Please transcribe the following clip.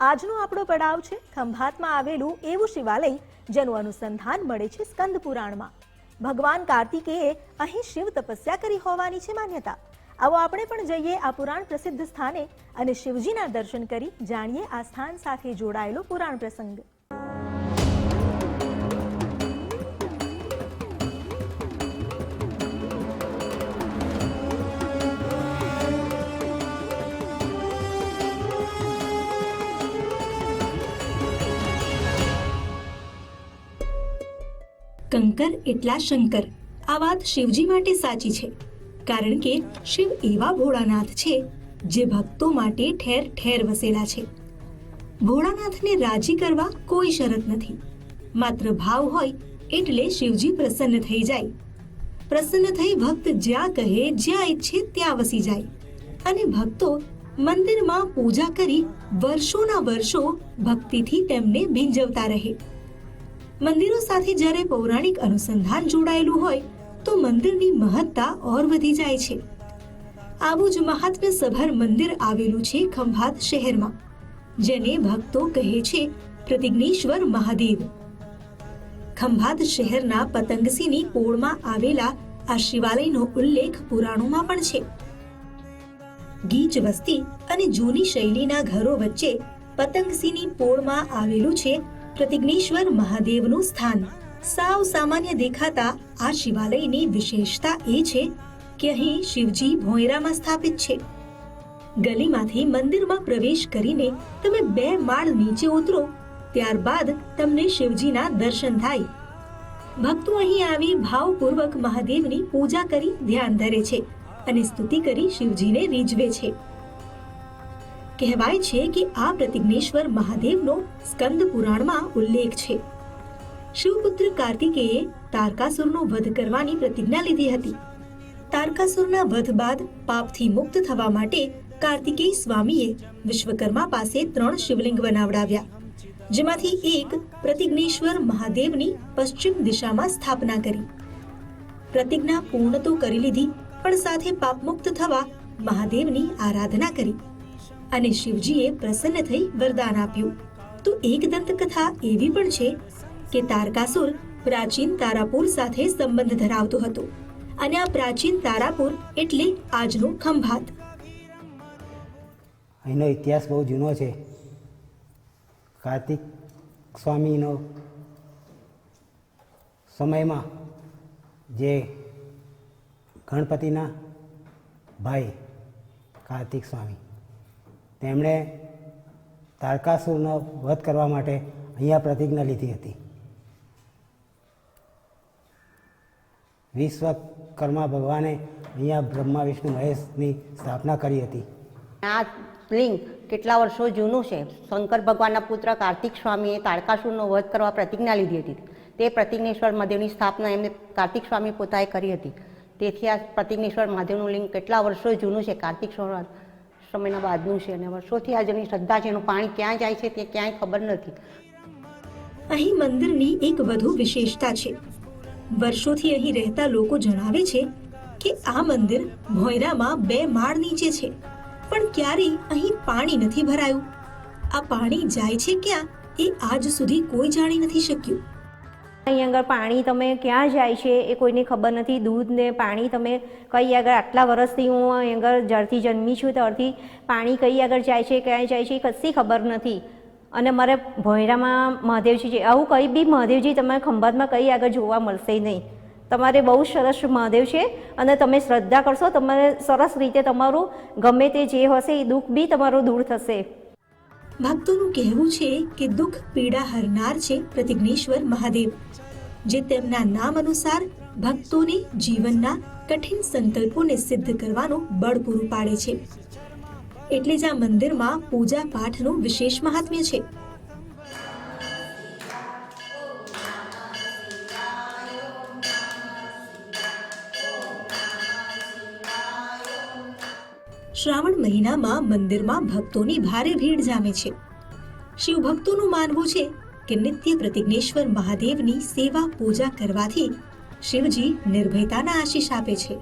આજનો આપણો પડાવ છે ખંભાતમાં આવેલું એવું શિવાલય જેનું અનુસંધાન મળે છે સ્કંદ પુરાણમાં. ભગવાન કાર્તિકેયે અહીં શિવ તપસ્યા કરી હોવાની છે માન્યતા. આવો આપણે પણ જઈએ આ પુરાણ પ્રસિદ્ધ સ્થાને અને શિવજીના દર્શન કરી જાણીએ આ સ્થાન સાથે જોડાયેલો પુરાણ પ્રસંગ. કંકર એટલા શંકર. આ વાત શિવજી માટે સાચી છે. કારણ કે શિવ એવા ભોળાનાથ છે, જે ભક્તો માટે ઠેર ઠેર વસેલા છે. ભોળાનાથને રાજી કરવા કોઈ શરત નથી. માત્ર ભાવ હોય એટલે શિવજી પ્રસન્ન થઈ જાય. પ્રસન્ન થઈ ભક્ત જ્યાં કહે, જ્યાં ઈચ્છે ત્યાં વસી જાય. અને ભક્તો મંદિરમાં પૂજા કરી વર્ષોના વર્ષો ભક્તિથી તેમને ભીંજવતા રહે. મંદિરો સાથે જ્યારે પૌરાણિક અનુસંધાન જોડાયેલું હોય, તો મંદિરની મહત્તા ઓર વધી જાય છે. આવું જ મહાત્મ્ય સભર મંદિર આવેલું છે ખંભાત શહેરમાં, જેને ભક્તો કહે છે પ્રતિજ્ઞેશ્વર મહાદેવ. ખંભાત શહેરના પતંગસીની પોળમાં આવેલા આ શિવાલયનો ઉલ્લેખ પુરાણોમાં પણ છે. ગીચ વસ્તી અને જૂની શૈલીના ઘરો વચ્ચે પતંગસીની પોળમાં આવેલું છે પ્રતિજ્ઞેશ્વર મહાદેવનું સ્થાન. સાવ સામાન્ય દેખાતા આ શિવાલયની વિશેષતા એ છે કે અહીં શિવજી ભોંયરામાં સ્થાપિત છે. ગલીમાંથી મંદિરમાં પ્રવેશ કરીને તમે બે માળ નીચે ઉતરો, ત્યારબાદ તમને શિવજીના દર્શન થાય. ભક્તો અહીં આવી ભાવપૂર્વક મહાદેવની પૂજા કરી ધ્યાન ધરે છે અને સ્તુતિ કરી શિવજીને રીઝવે છે. કહેવાય છે કે આ પ્રતિજ્ઞેશ્વર મહાદેવનો સ્કંદ પુરાણમાં ઉલ્લેખ છે. શિવપુત્ર કાર્તિકેયે તારકાસુરનો વધ કરવાની પ્રતિજ્ઞા લીધી હતી. તારકાસુરના વધ બાદ પાપથી મુક્ત થવા માટે કાર્તિકેય સ્વામીએ વિશ્વકર્મા પાસે ત્રણ શિવલિંગ બનાવડાવ્યા. જેમાંથી એક પ્રતિજ્ઞેશ્વર મહાદેવની પશ્ચિમ દિશામાં સ્થાપના કરી. પ્રતિજ્ઞા પૂર્ણ તો કરી લીધી, પણ સાથે પાપમુક્ત થવા મહાદેવની આરાધના કરી. અને શિવજીએ પ્રસન્ન થઈ વરદાન આપ્યું. તો એક દંતકથા એવી પણ છે કે તારકાસુર પ્રાચીન તારાપુર સાથે સંબંધ ધરાવતો હતો અને આ પ્રાચીન તારાપુર એટલે આજનું ખંભાત. અહીંનો ઇતિહાસ બહુ જૂનો છે. કાર્તિક સ્વામીનો સમયમાં જે ગણપતિના ભાઈ કાર્તિક સ્વામી તેમણે તારકાસુરનો વધ કરવા માટે અહીંયા પ્રતિજ્ઞા લીધી હતી. વિશ્વકર્મા ભગવાને અહીંયા બ્રહ્મા, વિષ્ણુ, મહેશની સ્થાપના કરી હતી. આ લિંગ કેટલા વર્ષો જૂનું છે? શંકર ભગવાનના પુત્ર કાર્તિક સ્વામીએ તારકાસુરનો વધ કરવા પ્રતિજ્ઞા લીધી હતી. તે પ્રતિજ્ઞેશ્વર મહાદેવની સ્થાપના એમને કાર્તિક સ્વામી પોતાએ કરી હતી. તેથી આ પ્રતિજ્ઞેશ્વર મહાદેવનું લિંગ કેટલા વર્ષો જૂનું છે? કાર્તિક સ્વર સમયના બાદનું છે અને વર્ષોથી આ જેની શ્રદ્ધા છે, એનું પાણી ક્યાં જાય છે તે ક્યાંય ખબર નથી. અહીં મંદિરની એક વધુ વિશેષતા છે. વર્ષોથી અહીં રહેતા લોકો જણાવે છે કે આ મંદિર ભોયરામાં બે માળ નીચે છે, પણ ક્યારેય અહીં પાણી નથી ભરાયું. આ પાણી જાય છે ક્યાં એ આજ સુધી કોઈ જાણી નથી શક્યું. અહીં આગળ પાણી તમે ક્યાં જાય છે એ કોઈને ખબર નથી. દૂધ ને પાણી તમે કઈ આગળ આટલા વર્ષથી હું અહીં આગળ જ્યારથી જન્મી છું ત્યારથી પાણી કઈ આગળ જાય છે, ક્યાં જાય છે એ કશી ખબર નથી. અને મારે ભોયરામાં મહાદેવજી છે આવું કંઈ બી મહાદેવજી તમારે ખંભાતમાં કઈ આગળ જોવા મળશે નહીં. તમારે બહુ સરસ મહાદેવ છે અને તમે શ્રદ્ધા કરશો, તમારે સરસ રીતે તમારું ગમે તે જે હશે એ દુઃખ બી તમારું દૂર થશે. ભક્તોનું કહેવું છે કે દુઃખ પીડા હરનાર છે પ્રતિજ્ઞેશ્વર મહાદેવ, જે તેમના નામ અનુસાર ભક્તોને જીવનના કઠિન સંકલ્પોને સિદ્ધ કરવાનું બળ પૂરું પાડે છે. એટલે જ આ મંદિરમાં પૂજા પાઠનું વિશેષ મહાત્મ્ય છે. શ્રાવણ મહિનામાં મંદિરમાં ભક્તોની ભારે ભીડ જામે છે. શિવ ભક્તોનું માનવું છે કે નિત્ય પ્રતિજ્ઞેશ્વર મહાદેવની સેવા પૂજા કરવાથી શિવજી નિર્ભયતાના આશીષ આપે છે.